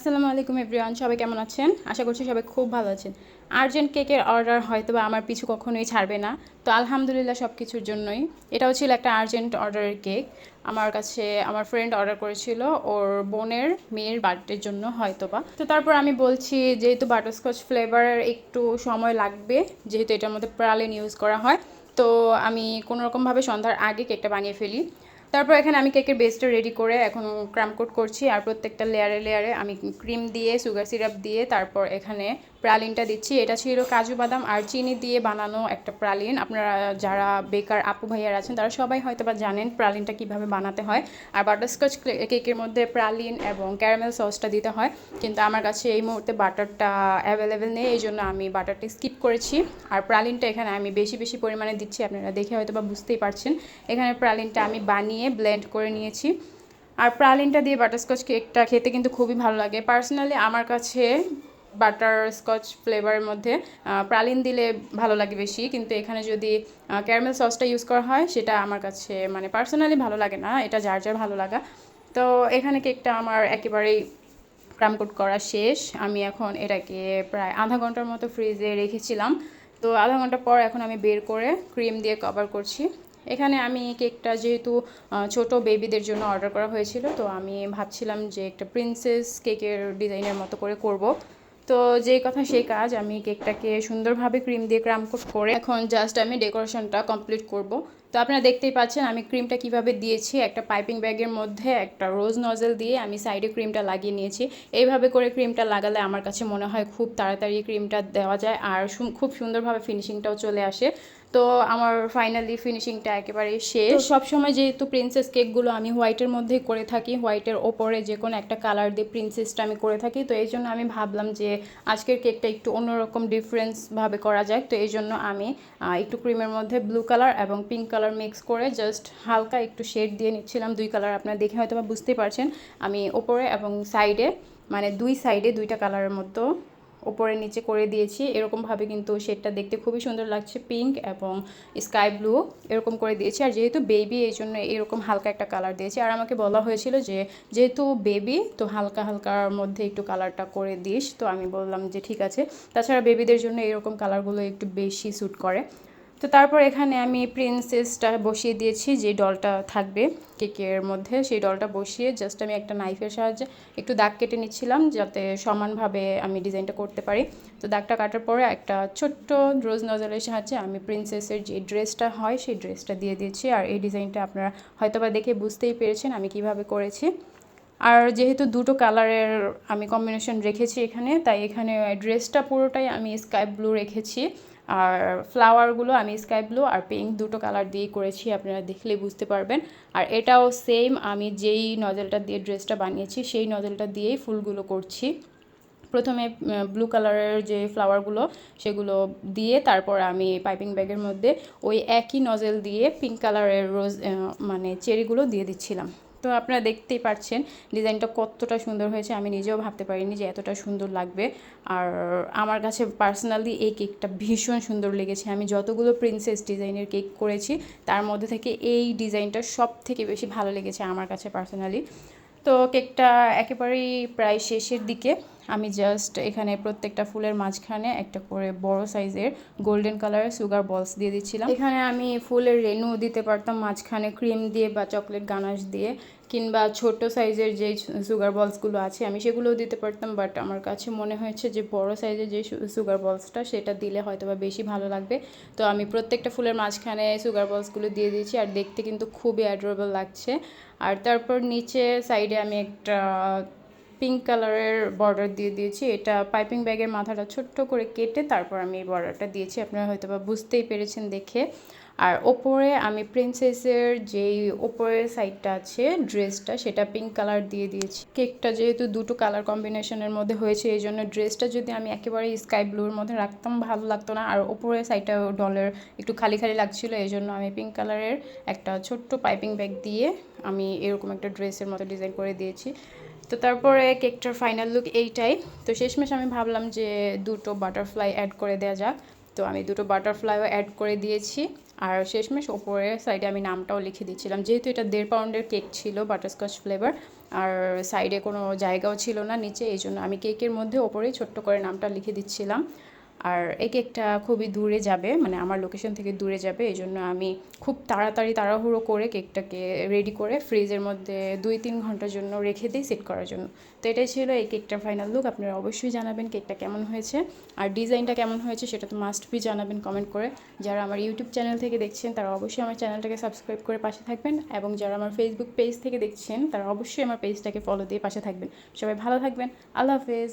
আসসালামু আলাইকুম এভরিওয়ান, সবাই কেমন আছেন? আশা করছি সবাই খুব ভালো আছেন। আর্জেন্ট কেকের অর্ডার হয়তো বা আমার পিছু কখনোই ছাড়বে না। তো আলহামদুলিল্লাহ সব কিছুর জন্যই। এটাও ছিল একটা আর্জেন্ট অর্ডারের কেক। আমার কাছে আমার ফ্রেন্ড অর্ডার করেছিল ওর বোনের মেয়ের বার্থডের জন্য হয়তো বা তো তারপর আমি বলছি, যেহেতু বাটারস্কচ ফ্লেভারের একটু সময় লাগবে, যেহেতু এটার মধ্যে প্রালিন ইউজ করা হয়, তো আমি কোনোরকমভাবে সন্ধ্যার আগে কেকটা বানিয়ে ফেলি। তারপর এখানে আমি কেকের বেসটা রেডি করে এখন ক্রাম কোট করছি আর প্রত্যেকটা লেয়ারে লেয়ারে আমি ক্রিম দিয়ে সুগার সিরাপ দিয়ে তারপর এখানে প্রালিনটা দিচ্ছি। এটা ছিল কাজু বাদাম আর চিনি দিয়ে বানানো একটা প্রালিন আপনারা যারা বেকার আপু ভাইয়ার আছেন, তারা সবাই হয়তো বা জানেন প্রালিনটা কীভাবে বানাতে হয়। আর বাটারস্কচ কেকের মধ্যে প্রালিন এবং ক্যারামেল সসটা দিতে হয়। কিন্তু আমার কাছে এই মুহূর্তে বাটারটা অ্যাভেলেবেল নেই, এই জন্য আমি বাটারটা স্কিপ করেছি। আর প্রালিনটা এখানে আমি বেশি বেশি পরিমাণে দিচ্ছি, আপনারা দেখে হয়তো বা বুঝতেই পারছেন। এখানে প্রালিনটা আমি বানিয়ে ব্লেন্ড করে নিয়েছি। আর প্রালিনটা দিয়ে বাটারস্কচ কেকটা খেতে কিন্তু খুবই ভালো লাগে। পার্সোনালি আমার কাছে বাটার স্কচ ফ্লেভারের মধ্যে প্রালিন দিলে ভালো লাগে বেশি, কিন্তু এখানে যদি ক্যারামেল সসটা ইউজ করা হয়, সেটা আমার কাছে মানে পার্সোনালি ভালো লাগে না, এটা যার যার ভালো লাগা। তো এখানে কেকটা আমার একেবারেই ক্রামকোট করা শেষ। আমি এখন এটাকে প্রায় আধা ঘণ্টার মতো ফ্রিজে রেখেছিলাম। তো আধা ঘণ্টা পর এখন আমি বের করে ক্রিম দিয়ে কভার করছি। এখানে আমি কেকটা যেহেতু ছোট বেবিদের জন্য অর্ডার করা হয়েছিল, তো আমি ভাবছিলাম যে একটা প্রিন্সেস কেকের ডিজাইনের মতো করে করব। তো যে কথা সেই কাজ, আমি কেকটাকে সুন্দরভাবে ক্রিম দিয়ে ক্রাম করে এখন জাস্ট আমি ডেকোরেশনটা কমপ্লিট করব। তো আপনারা দেখতেই পাচ্ছেন, আমি ক্রিমটা কীভাবে দিয়েছি, একটা পাইপিং ব্যাগের মধ্যে, একটা রোজ নজেল দিয়ে আমি সাইডে ক্রিমটা লাগিয়ে নিয়েছি। এইভাবে করে ক্রিমটা লাগালে আমার কাছে মনে হয় খুব তাড়াতাড়ি ক্রিমটা দেওয়া যায়, আর খুব সুন্দরভাবে ফিনিশিংটাও চলে আসে। তো আমার ফাইনালি ফিনিশিংটা একেবারে শেষ। সব সময় যেহেতু প্রিন্সেস কেকগুলো আমি হোয়াইটের মধ্যেই করে থাকি হোয়াইটের ওপরে যে কোনো একটা কালার দিয়ে প্রিন্সেসটা আমি করে থাকি তো এই জন্য আমি ভাবলাম যে আজকের কেকটা একটু অন্যরকম ডিফারেন্সভাবে করা যায় তো এই জন্য আমি একটু ক্রিমের মধ্যে ব্লু কালার এবং পিঙ্ক কালার মিক্স করে জাস্ট হালকা একটু শেড দিয়ে নিচ্ছিলাম। দুই কালার আপনারা দেখে হয়তো বা বুঝতেই পারছেন। আমি ওপরে এবং সাইডে মানে দুই সাইডে দুইটা কালারের মতো ওপরে নিচে করে দিয়েছি। এরকমভাবে কিন্তু শেডটা দেখতে খুবই সুন্দর লাগছে, পিঙ্ক এবং স্কাই ব্লু এরকম করে দিয়েছি। আর যেহেতু বেবি, এই জন্য এরকম হালকা একটা কালার দিয়েছি। আর আমাকে বলা হয়েছিল যে, যেহেতু বেবি, তো হালকা হালকার মধ্যে একটু কালারটা করে দিস। তো আমি বললাম যে, ঠিক আছে। তাছাড়া বেবিদের জন্য এরকম কালারগুলো একটু বেশি স্যুট করে। তো তারপর এখানে আমি প্রিন্সেসটা বসিয়ে দিয়েছি, যে ডলটা থাকবে কেকের মধ্যে, সেই ডলটা বসিয়ে জাস্ট আমি একটা নাইফের সাহায্যে একটু দাগ কেটে নিচ্ছিলাম, যাতে সমানভাবে আমি ডিজাইনটা করতে পারি। তো দাগটা কাটার পরে একটা ছোট্ট রোজ নজলের সাহায্যে আমি প্রিন্সেসের যে ড্রেসটা হয়, সেই ড্রেসটা দিয়ে দিয়েছি। আর এই ডিজাইনটা আপনারা হয়তোবা দেখে বুঝতেই পেরেছেন আমি কীভাবে করেছি। আর যেহেতু দুটো কালারের আমি কম্বিনেশন রেখেছি এখানে, তাই এখানে ড্রেসটা পুরোটাই আমি স্কাই ব্লু রেখেছি। আর ফ্লাওয়ারগুলো আমি স্কাই ব্লু আর পিঙ্ক দুটো কালার দিয়ে করেছি, আপনারা দেখলেই বুঝতে পারবেন। আর এটাও সেম আমি যেই নজেলটা দিয়ে ড্রেসটা বানিয়েছি, সেই নজেলটা দিয়েই ফুলগুলো করছি। প্রথমে ব্লু কালারের যে ফ্লাওয়ারগুলো সেগুলো দিয়ে তারপর আমি পাইপিং ব্যাগের মধ্যে ওই একই নজেল দিয়ে পিঙ্ক কালারের রোজ মানে চেরিগুলো দিয়ে দিচ্ছিলাম। তো আপনারা দেখতেই পাচ্ছেন ডিজাইনটা কতটা সুন্দর হয়েছে। আমি নিজেও ভাবতে পারিনি যে এতটা সুন্দর লাগবে। আর আমার কাছে পার্সোনালি এই কেকটা ভীষণ সুন্দর লেগেছে। আমি যতগুলো প্রিন্সেস ডিজাইনের কেক করেছি, তার মধ্যে থেকে এই ডিজাইনটা সব থেকে বেশি ভালো লেগেছে আমার কাছে পার্সোনালি। তো কেকটা একেবারেই প্রায় শেষের দিকে। আমি জাস্ট এখানে প্রত্যেকটা ফুলের মাঝখানে একটা করে বড় সাইজের গোল্ডেন কালারের সুগার বলস দিয়ে দিচ্ছিলাম। এখানে আমি ফুলের রেনু দিতে পারতাম, মাঝখানে ক্রিম দিয়ে বা চকলেট গানাশ দিয়ে। কিংবা ছোট সাইজের যে সুগার বলসগুলো আছে, আমি সেগুলোও দিতে পারতাম বাট আমার কাছে মনে হয়েছে যে বড় সাইজের যে সুগার বলসটা সেটা দিলে হয়তো বা বেশি ভালো লাগবে। তো আমি প্রত্যেকটা ফুলের মাঝখানে সুগার বলসগুলো দিয়ে দিয়েছি, আর দেখতে কিন্তু খুবই অ্যাডোরেবল লাগছে। আর তারপর নিচে সাইডে আমি একটা পিঙ্ক কালারের বর্ডার দিয়ে দিয়েছি, এটা পাইপিং ব্যাগের মাথাটা ছোট্ট করে কেটে তারপর আমি এই বর্ডারটা দিয়েছি। আপনারা হয়তো বা বুঝতেই পেরেছেন দেখে। আর ওপরে আমি প্রিন্সেসের যেই ওপরের সাইডটা আছে ড্রেসটা সেটা পিঙ্ক কালার দিয়ে দিয়েছি। কেকটা যেহেতু দুটো কালার কম্বিনেশনের মধ্যে হয়েছে, এই জন্য ড্রেসটা যদি আমি একেবারে স্কাই ব্লুর মধ্যে রাখতাম, ভালো লাগতো না। আর ওপরের সাইডটা ডলের একটু খালি খালি লাগছিল, এই জন্য আমি পিঙ্ক কালারের একটা ছোট্ট পাইপিং ব্যাগ দিয়ে আমি এরকম একটা ড্রেসের মতো ডিজাইন করে দিয়েছি। তো তারপরে কেকটার ফাইনাল লুক এইটাই। তো শেষমেশ আমি ভাবলাম যে দুটো বাটারফ্লাই অ্যাড করে দেওয়া যাক। তো আমি দুটো বাটারফ্লাইও অ্যাড করে দিয়েছি। আর শেষমেশ ওপরের সাইডে আমি নামটাও লিখে দিচ্ছিলাম। যেহেতু এটা দেড় পাউন্ডের কেক ছিল বাটারস্কচ ফ্লেভার আর সাইডে কোনো জায়গাও ছিল না, নিচে এই জন্য আমি কেকের মধ্যে ওপরেই ছোট্ট করে নামটা লিখে দিচ্ছিলাম। আর এই কেকটা খুবই দূরে যাবে মানে আমার লোকেশন থেকে দূরে যাবে এই জন্য আমি খুব তাড়াতাড়ি তাড়াহুড়ো করে কেকটাকে রেডি করে ফ্রিজের মধ্যে দুই তিন ঘণ্টার জন্য রেখে দিই সেট করার জন্য। তো এটাই ছিল এই কেকটার ফাইনাল লুক আপনারা অবশ্যই জানাবেন কেকটা কেমন হয়েছে, আর ডিজাইনটা কেমন হয়েছে সেটা তো মাস্ট বি জানাবেন কমেন্ট করে। যারা আমার ইউটিউব চ্যানেল থেকে দেখছেন, তারা অবশ্যই আমার চ্যানেলটাকে সাবস্ক্রাইব করে পাশে থাকবেন, এবং যারা আমার ফেসবুক পেজ থেকে দেখছেন, তারা অবশ্যই আমার পেজটাকে ফলো দিয়ে পাশে থাকবেন। সবাই ভালো থাকবেন, আল্লাহ হাফেজ।